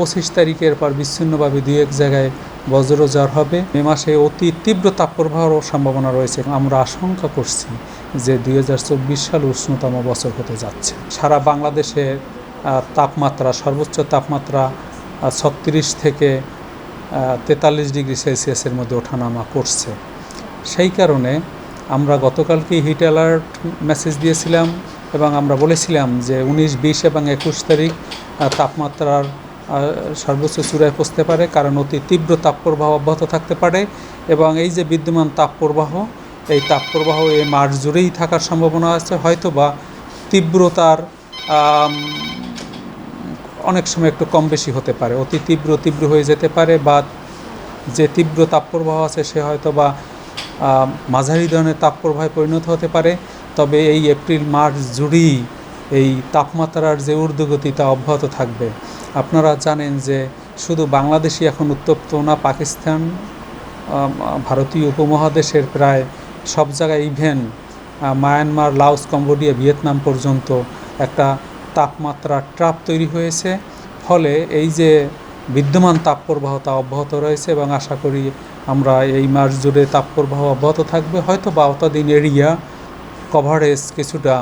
পঁচিশ তারিখের পর বিচ্ছিন্নভাবে দুই এক জায়গায় বজ্রঝড় হবে। মে মাসে অতি তীব্র তাপপ্রবাহেরও সম্ভাবনা রয়েছে। আমরা আশঙ্কা করছি যে দুই হাজার চব্বিশ সাল উষ্ণতম বছর হতে যাচ্ছে। সারা বাংলাদেশে তাপমাত্রা, সর্বোচ্চ তাপমাত্রা ছত্রিশ থেকে তেতাল্লিশ ডিগ্রি সেলসিয়াসের মধ্যে ওঠানামা করছে। সেই কারণে আমরা গতকালকে হিট অ্যালার্ট মেসেজ দিয়েছিলাম এবং আমরা বলেছিলাম যে উনিশ, বিশ এবং একুশ তারিখ তাপমাত্রার সর্বোচ্চ চূড়ায় পৌঁছতে পারে, কারণ অতি তীব্র তাপপ্রবাহ অব্যাহত থাকতে পারে এবং এই যে বিদ্যমান তাপপ্রবাহ, এই তাপপ্রবাহ এই মাস জুড়েই থাকার সম্ভাবনা আছে। হয়তো বা তীব্রতার অনেক সময় একটু কম বেশি হতে পারে, অতি তীব্র তীব্র হয়ে যেতে পারে বা যে তীব্র তাপপ্রবাহ আছে সে হয়তো বা মাঝারি ধরনের তাপপ্রবাহে পরিণত হতে পারে। তবে এই এপ্রিল, মার্চ জুড়েই এই তাপমাত্রার যে ঊর্ধ্বগতি তা অব্যাহত থাকবে। আপনারা জানেন যে শুধু বাংলাদেশই এখন উত্তপ্ত না, পাকিস্তান ভারতীয় উপমহাদেশের প্রায় সব জায়গায় even Myanmar, Laos, Cambodia, Vietnam পর্যন্ত একটা তাপমাত্রার ট্রাপ তৈরি হয়েছে। ফলে এই যে বিদ্যমান তাপপ্রবাহ তা অব্যাহত রয়েছে এবং আশা করি আমরা এই মাস জুড়ে তাপপ্রবাহ অব্যাহত থাকবে। হয়তো বা অতদিন এরিয়া কভারেজ কিছুটা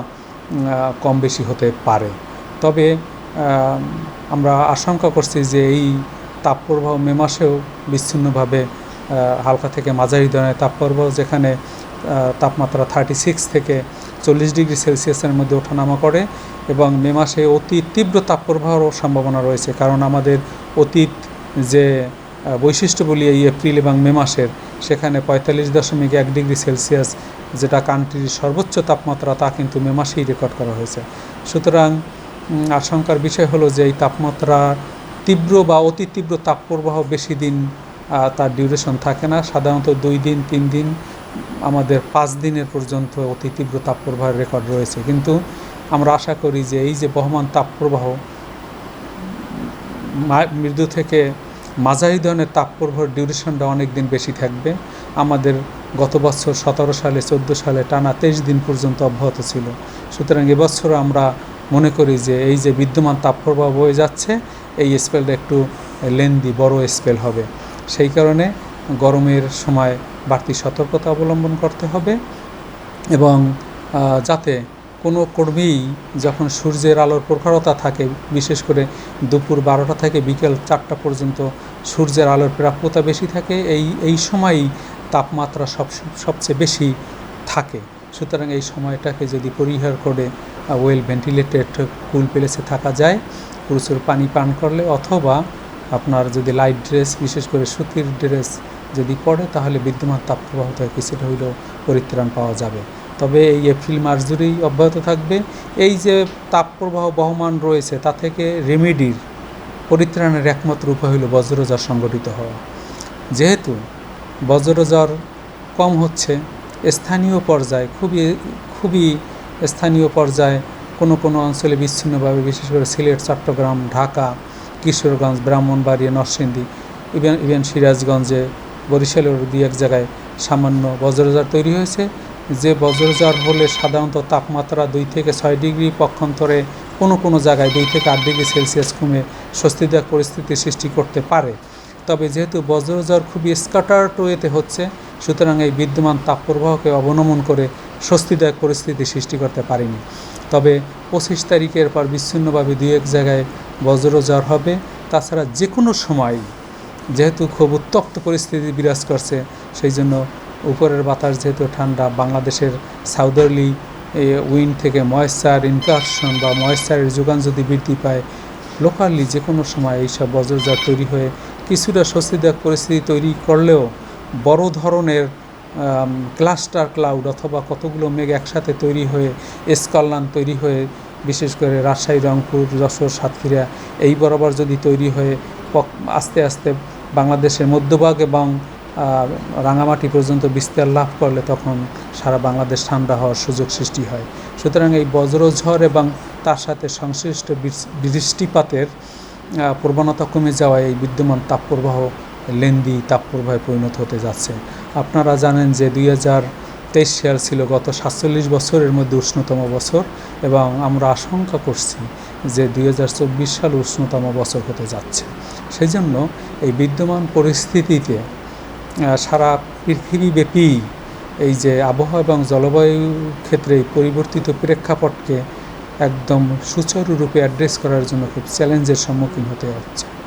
কম বেশি হতে পারে। তবে আমরা আশঙ্কা করছি যে এই তাপপ্রবাহ মে মাসেও বিচ্ছিন্নভাবে হালকা থেকে মাঝারি ধরনের তাপপ্রবাহ যেখানে তাপমাত্রা থার্টি সিক্স থেকে চল্লিশ ডিগ্রি সেলসিয়াসের মধ্যে ওঠানামা করে এবং মে মাসে অতি তীব্র তাপপ্রবাহেরও সম্ভাবনা রয়েছে। কারণ আমাদের অতীত যে আহ, বৈশিষ্ট্য বলি এই এপ্রিল এবং মে মাসের সেখানে পঁয়তাল্লিশ দশমিক এক ডিগ্রি সেলসিয়াস, যেটা কান্ট্রির সর্বোচ্চ তাপমাত্রা, তা কিন্তু মে মাসেই রেকর্ড করা হয়েছে। সুতরাং আশঙ্কার বিষয় হলো যে এই তাপমাত্রা তীব্র বা অতি তীব্র তাপপ্রবাহ বেশি দিন তার ডিউরেশন থাকে না। সাধারণত দুই দিন, তিন দিন, আমাদের পাঁচ দিনের পর্যন্ত অতি তীব্র তাপপ্রবাহের রেকর্ড রয়েছে। কিন্তু আমরা আশা করি যে এই যে বহমান তাপপ্রবাহ মৃদু থেকে মাঝারি ধরনের তাপপ্রবাহের ডিউরেশনটা অনেক দিন বেশি থাকবে। আমাদের গত বছর সতেরো সালে, চোদ্দ সালে টানা তেইশ দিন পর্যন্ত অব্যাহত ছিল। সুতরাং এবছরও আমরা মনে করি যে এই যে বিদ্যমান তাপপ্রবাহ বয়ে যাচ্ছে, এই স্পেলটা একটু লেন্দি বড় স্পেল হবে। সেই কারণে গরমের সময় বাড়তি সতর্কতা অবলম্বন করতে হবে এবং যাতে কোনো কর্মীই যখন সূর্যের আলোর প্রখরতা থাকে, বিশেষ করে দুপুর বারোটা থেকে বিকেল চারটা পর্যন্ত সূর্যের আলোর প্রাপ্যতা বেশি থাকে, এই এই সময়ই তাপমাত্রা সব, সবচেয়ে বেশি থাকে। সুতরাং এই সময়টাকে যদি পরিহার করে ওয়েল ভেন্টিলেটেড কুল প্লেসে থাকা যায়, প্রচুর পানি পান করলে, অথবা আপনার যদি লাইট ড্রেস বিশেষ করে সুতির ড্রেস যদি পড়ে তাহলে বিদ্যমান তাপপ্রবাহ থেকে কিছুটা হইলেও পরিত্রাণ পাওয়া যাবে। তবে এই এপ্রিল মাস জুড়েই অব্যাহত থাকবে। এই যে তাপপ্রবাহ বহমান রয়েছে, তা থেকে রেমেডির পরিত্রাণের একমাত্র উপায় হলো বজ্রঝড় সংগঠিত হওয়া। যেহেতু বজ্রঝড় কম হচ্ছে, স্থানীয় পর্যায়ে খুবই খুবই স্থানীয় পর্যায়ে কোনো কোনো অঞ্চলে বিচ্ছিন্নভাবে, বিশেষ করে সিলেট, চট্টগ্রাম, ঢাকা, কিশোরগঞ্জ, ব্রাহ্মণবাড়িয়া, নরসিংদী, ইভেন ইভেন সিরাজগঞ্জে বরিশালের দুই এক জায়গায় সামান্য বজ্রঝড় তৈরি হয়েছে। যে বজ্রঝড় হলে সাধারণত তাপমাত্রা দুই থেকে ছয় ডিগ্রি পক্ষান্তরে কোনো কোনো জায়গায় দুই থেকে আট ডিগ্রি সেলসিয়াস কমে স্বস্তিদায়ক পরিস্থিতি সৃষ্টি করতে পারে। তবে যেহেতু বজ্রঝড় খুবই স্কাটার্ড ওয়েতে হচ্ছে, সুতরাং এই বিদ্যমান তাপপ্রবাহকে অবনমন করে স্বস্তিদায়ক পরিস্থিতি সৃষ্টি করতে পারেনি। তবে পঁচিশ তারিখের পর বিচ্ছিন্নভাবে দুই এক জায়গায় বজ্রঝড় হবে। তাছাড়া যে কোনো সময়, যেহেতু খুব উত্তপ্ত পরিস্থিতি বিরাজ করছে, সেই জন্য উপরের বাতাস যেহেতু ঠান্ডা, বাংলাদেশের সাউদার্লি উইন্ড থেকে ময়েশ্চার ইনকারশন বা ময়েশ্চারের যোগান যদি বৃদ্ধি পায় লোকালি যে কোনো সময় এইসব বজ্রঝড় তৈরি হয়ে কিছুটা স্বস্তিদায়ক পরিস্থিতি তৈরি করলেও বড় ধরনের ক্লাস্টার ক্লাউড অথবা কতগুলো মেঘ একসাথে তৈরি হয়ে এসকল্যান তৈরি হয়ে, বিশেষ করে রাজশাহী, রংপুর, যশোর, সাতক্ষীরা, এই বরাবর যদি তৈরি হয়ে আস্তে আস্তে বাংলাদেশের মধ্যভাগ এবং রাঙামাটি পর্যন্ত বিস্তার লাভ করলে তখন সারা বাংলাদেশ ঠান্ডা হওয়ার সুযোগ সৃষ্টি হয়। সুতরাং এই বজ্রঝড় এবং তার সাথে সংশ্লিষ্ট বৃষ্টিপাতের প্রবণতা কমে যাওয়ায় এই বিদ্যমান তাপপ্রবাহ লেন্দি তাপপ্রবাহে পরিণত হতে যাচ্ছে। আপনারা জানেন যে দুই হাজার তেইশ সাল ছিল গত সাতচল্লিশ বছরের মধ্যে উষ্ণতম বছর এবং আমরা আশঙ্কা করছি যে দুই হাজার চব্বিশ সাল উষ্ণতম বছর হতে যাচ্ছে। সেই জন্য এই বিদ্যমান পরিস্থিতিতে সারা পৃথিবীব্যাপী এই যে আবহাওয়া এবং জলবায়ু ক্ষেত্রে পরিবর্তিত প্রেক্ষাপটকে একদম সুচারুরূপে অ্যাড্রেস করার জন্য খুব চ্যালেঞ্জের সম্মুখীন হতে হচ্ছে।